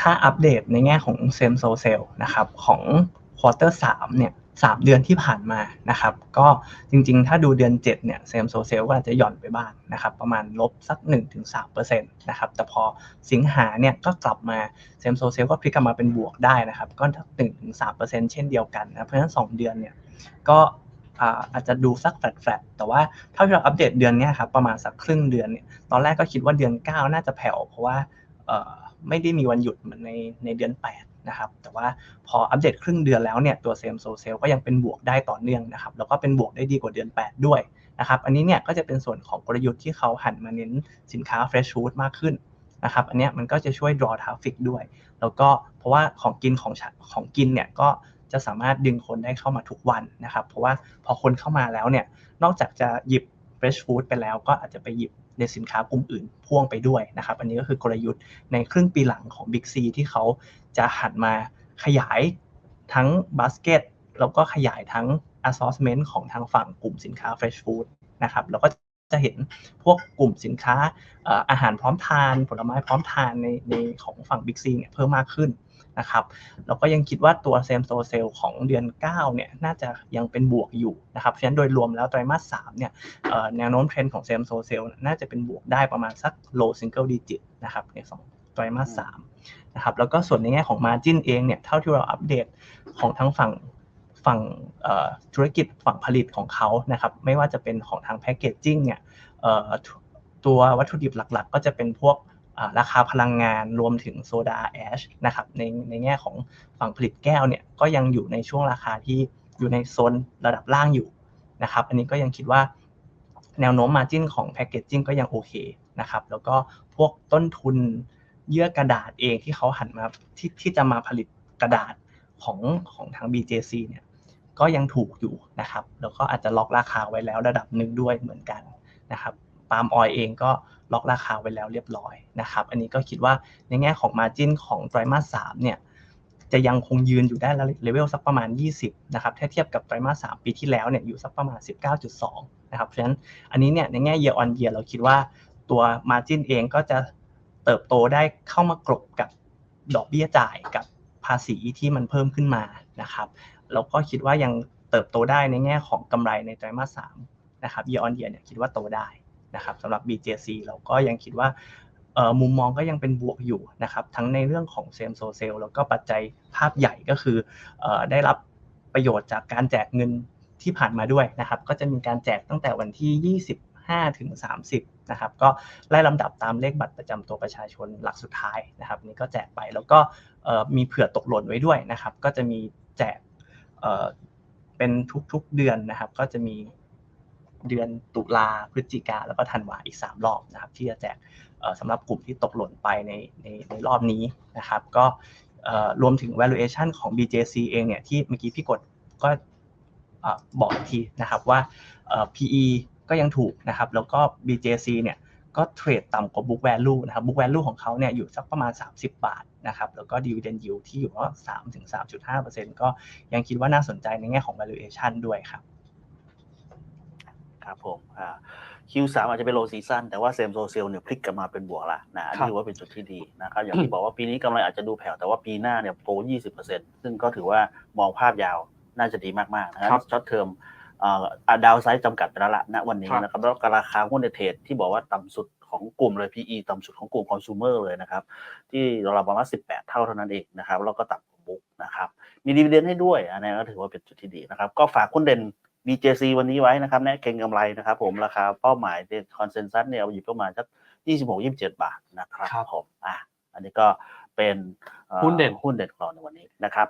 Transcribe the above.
ถ้าอัปเดตในแง่ของเซมโซเซลนะครับของควอเตอร์สามเนี่ยสามเดือนที่ผ่านมานะครับ ก็จริงๆ ถ้าดูเดือน 7 เนี่ยเซมโซเซลก็อาจจะหย่อนไปบ้างนะครับ ประมาณลบสัก 1-3%นะครับ แต่พอสิงหาเนี่ยก็กลับมาเซมโซเซลก็พลิกกลับมาเป็นบวกได้นะครับ ก็1-3%เช่นเดียวกันนะ เพราะฉะนั้น 2 เดือนเนี่ยก็อาจจะดูสักแฟลตๆแต่ว่าเท่าที่เราอัปเดตเดือนนี้ครับประมาณสักครึ่งเดือนเนี่ยตอนแรกก็คิดว่าเดือน 9 น่าจะแผ่วเพราะว่า ไม่ได้มีวันหยุดเหมือนในในเดือน 8 นะครับ แต่ว่าพออัปเดตครึ่งเดือนแล้วเนี่ยตัวเซมโซเซลก็ยังเป็นบวกได้ต่อเนื่องนะครับ แล้วก็เป็นบวกได้ดีกว่าเดือน 8 ด้วยนะครับ อันนี้เนี่ยก็จะเป็นส่วนของกลยุทธ์ที่เขาหันมาเน้นสินค้า fresh food มากขึ้นนะครับ อันนี้มันก็จะช่วย draw traffic ด้วย แล้วก็เพราะว่าของกินของของกินเนี่ยก็จะสามารถดึงคนได้เข้ามาทุกวันนะครับ เพราะว่าพอคนเข้ามาแล้วเนี่ย นอกจากจะหยิบ เฟรชฟู้ดไปแล้วก็อาจจะไปหยิบในสินค้ากลุ่มอื่นพ่วงไปด้วยนะครับ อันนี้ก็คือกลยุทธ์ในครึ่งปีหลังของ Big C ที่เขาจะหันมาขยายทั้งบาสเกตแล้วก็ขยายทั้ง assortment ของทางฝั่งกลุ่มสินค้า fresh food นะครับแล้วก็ จะเห็นพวกกลุ่มสินค้าอาหารพร้อมทาน ผลไม้พร้อมทานในในของฝั่ง Big C เนี่ยเพิ่มมากขึ้นนะครับแล้วก็ยังคิดว่าตัวเซมโซเซลของเดือน 9 เนี่ยน่าจะยังเป็นบวกอยู่นะครับเพราะฉะนั้นโดยรวมแล้วไตรมาส 3 เนี่ยแนวโน้มเทรนด์ของเซมโซเซลน่าจะเป็นบวกได้ประมาณสัก low single digit นะครับในสองไตรมาส 3 นะครับ แล้วก็ส่วนในแง่ของ Margin เองเนี่ยเท่าที่เราอัปเดตของทั้งฝั่ง ฝั่งธุรกิจฝั่งผลิตของเขานะครับไม่ว่าจะเป็นของทางแพ c เกจจิ้งเนี่ยตัววัตถุดิบหลักๆ ก็จะเป็นพวกราคาพลังงานรวมถึงโซดาแอชนะครับในในแง่ของฝั่งผลิตแก้วเนี่ยก็ยังอยู่ในช่วงราคาที่อยู่ในโซนระดับล่างอยู่นะครับอันนี้ก็ยังคิดว่าแนวโน้ม Margin ของแพ c เกจจิ้งก็ยังโอเคนะครับแล้วก็พวกต้นทุนเยื่อกระดาษเองที่เขาหันมาที่ที่จะมาผลิตกระดาษของของทาง BJC เนี่ย ก็ยังถูกอยู่นะครับ แล้วก็อาจจะล็อกราคาไว้แล้วระดับหนึ่งด้วยเหมือนกันนะครับปาล์มออยเองก็ล็อกราคาไว้แล้วเรียบร้อยนะครับ อันนี้ก็คิดว่าในแง่ของ Margin ของไตรมาส3เนี่ยจะยังคงยืนอยู่ได้เลเวลสักประมาณ 20 นะครับ ถ้าเทียบกับไตรมาส3ปีที่แล้วเนี่ยอยู่สักประมาณ 19.2 นะครับ เพราะฉะนั้นอันนี้เนี่ยในแง่ year on year เราคิดว่าตัว Margin เองก็จะเติบโตได้เข้ามากรบกับดอกเบี้ยจ่ายกับ ภาษีที่มันเพิ่มขึ้นมานะครับแล้วก็คิดว่ายังเติบโตได้ในแง่ของกำไรในไตรมาส3นะครับ year on year เนี่ยคิดว่าโตได้นะครับสำหรับ BJC เราก็ยังคิดว่ามุมมองก็ยังเป็นบวกอยู่นะครับ ทั้งในเรื่องของเซมโซเซลแล้วก็ปัจจัยภาพใหญ่ก็คืออได้รับประโยชน์จากการแจกเงินที่ผ่านมาด้วยนะครับ ก็จะมีการแจกตั้งแต่วันที่ 25ถึง30นะครับก็ไล่ลำดับตามเลขบัตรประจำตัวประชาชนหลักสุดท้ายนะครับนี่ก็แจกไปแล้วก็มีเผื่อตกหล่นไว้ด้วยนะครับ ก็จะมีแจกเป็นทุกๆเดือนนะครับ ก็จะมีเดือนตุลาพฤศจิกาแล้วก็ธันวาอีก 3 รอบนะครับ ที่จะแจกสำหรับกลุ่มที่ตกหล่นไปในในในรอบนี้นะครับ ก็รวมถึง valuation ของ BJC เองเนี่ยที่เมื่อกี้พี่กดก็บอกอีกทีนะครับว่า PE ก็ยังถูกนะครับ แล้วก็ BJC เนี่ยก็เทรดต่ำกว่า book value นะครับ book value ของเขาเนี่ยอยู่สักประมาณ 30 บาทนะครับ แล้วก็ dividend yield ที่อยู่ว่า3ถึง3.5%ก็ยังคิดว่าน่าสนใจในแง่ของ valuation ด้วยครับ ครับผมอ่า Q3 อาจจะเป็น low season แต่ว่าเซมโซเซลเนี่ยพลิกกลับมาเป็นบวกละนะอันนี้ถือว่าเป็นจุดที่ดีนะครับ อย่างที่บอกว่าปีนี้กำไรอาจจะดูแผ่วแต่ว่าปีหน้าเนี่ยโต 20%ซึ่งก็ถือว่ามองภาพยาวน่าจะดีมากๆนะครับช็อตเทอม ดาวไซด์จำกัดไปแล้วละณวันนี้นะครับแล้วราคาหุ้นในเทรดที่บอกว่าต่ำสุดของกลุ่มเลย PE ต่ำสุดของกลุ่มคอน sumer เลยนะครับ ที่เราประมาณ 18 เท่าเท่านั้นเองนะครับ แล้วก็ต่ำกว่าบุ๊กนะครับ มีดีเวเดนให้ด้วย อันนี้ก็ถือว่าเป็นจุดที่ดีนะครับ ก็ฝากคุณเด่น BJC วันนี้ไว้นะครับแนะเก่งกำไรนะครับผมราคาเป้าหมายในคอนเซนแซสเนี่ยอยู่ประมาณสัก26-27 บาทนะครับผมอะอันนี้ก็เป็นหุ้นเด่นหุ้นเด่นของเราในวันนี้นะครับ